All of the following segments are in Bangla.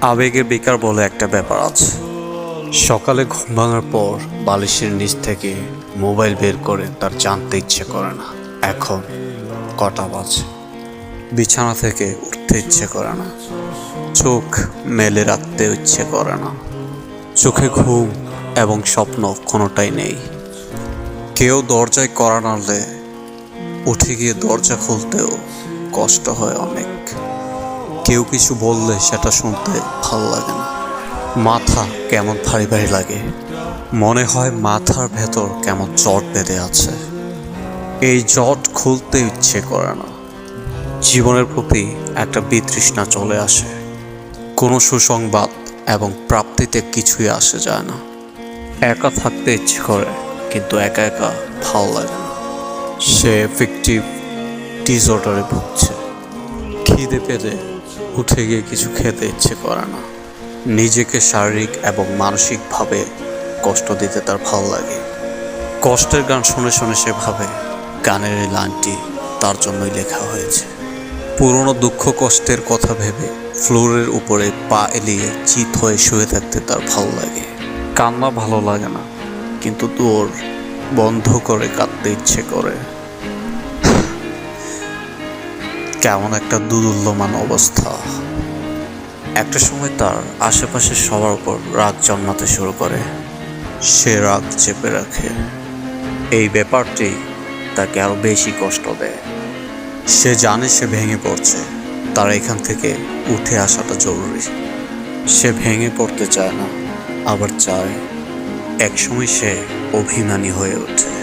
আবেগের বেকার বলে একটা ব্যাপার আছে। সকালে ঘুম ভাঙার পর বালিশের নিচ থেকে মোবাইল বের করে তার জানতে ইচ্ছে করে না। এখন কটা বাজে? বিছানা থেকে উঠতে ইচ্ছে করে না। চোখ মেলে রাখতে ইচ্ছে করে না। চোখে ঘুম এবং স্বপ্ন কোনোটাই নেই। কেউ দরজায় করা নাড়লে উঠে গিয়ে দরজা খুলতেও কষ্ট হয় অনেক। কেউ কিছু বললে সেটা শুনতে ভালো লাগে না। মাথা কেমন ভারী ভারী লাগে। মনে হয় মাথার ভেতর কেমন জট বেঁধে আছে। এই জট খুলতে ইচ্ছে করে না। জীবনের প্রতি একটা বিতৃষ্ণা চলে আসে। কোনো সুসংবাদ এবং প্রাপ্তিতে কিছুই আসে যায় না। একা থাকতে ইচ্ছে করে, কিন্তু একা একা ভালো লাগে না। সে এফেক্টিভ ডিসঅর্ডারে ভুগছে। খিদে পেলে উঠে গিয়ে কিছু খেতে ইচ্ছে করে না। নিজেকে শারীরিক এবং মানসিকভাবে কষ্ট দিতে তার ভালো লাগে। কষ্টের গান শুনে শুনে সে ভাবে, গানের এই লাইনটি তার জন্যই লেখা হয়েছে। পুরনো দুঃখ কষ্টের কথা ভেবে ফ্লোরের উপরে পা এলিয়ে চিত হয়ে শুয়ে থাকতে তার ভালো লাগে। কান্না ভালো লাগে না, কিন্তু তোর বন্ধ করে কাঁদতে ইচ্ছে করে। কেমন একটা দুদুল্যমান অবস্থা। একটা সময় তার আশেপাশে সবার উপর রাগ জন্মাতে শুরু করে। সে রাগ চেপে রাখে। এই ব্যাপারটি তাকে আরও বেশি কষ্ট দেয়। সে জানে সে ভেঙে পড়ছে। তার এখান থেকে উঠে আসাটা জরুরি। সে ভেঙে পড়তে চায় না, আবার চায় একসময় সে অভিমানী হয়ে ওঠে।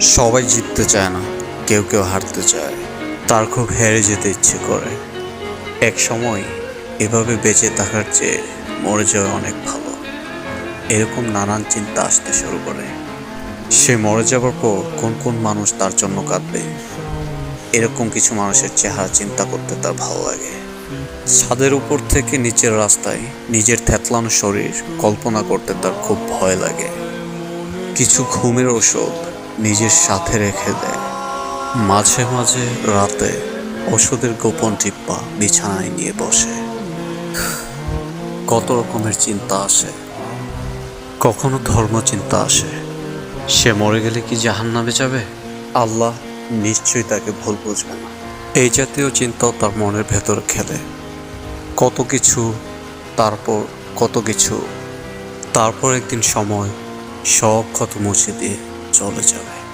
সবাই জিততে চায় না, কেউ কেউ হারতে চায়। তার খুব হেরে যেতে ইচ্ছে করে। এক সময় এভাবে বেঁচে থাকার চেয়ে মরে যাওয়া অনেক ভালো। এরকম নানান চিন্তা আসতে শুরু করে। সে মরে যাবার পর কোন কোন মানুষ তার জন্য কাঁদবে? এরকম কিছু মানুষের চেহারা চিন্তা করতে তার ভালো লাগে। ছাদের উপর থেকে নিচের রাস্তায় নিজের থ্যাতলানো শরীর কল্পনা করতে তার খুব ভয় লাগে। কিছু ঘুমের ওষুধ নিজের সাথে রেখে দেয়। মাঝে মাঝে রাতে ওষুধের গোপন টিপ্পা বিছানায় নিয়ে বসে। কত রকমের চিন্তা আসে। কখনো ধর্ম চিন্তা আসে। সে মরে গেলে কি জাহান নামে যাবে? আল্লাহ নিশ্চয়ই তাকে ভুল বুঝবে না। এই জাতীয় চিন্তাও তার মনের ভেতর খেলে। কত কিছু, তারপর কত কিছু, তারপর একদিন সময় সব ক্ষত মুছে দিয়ে চলে যাবে।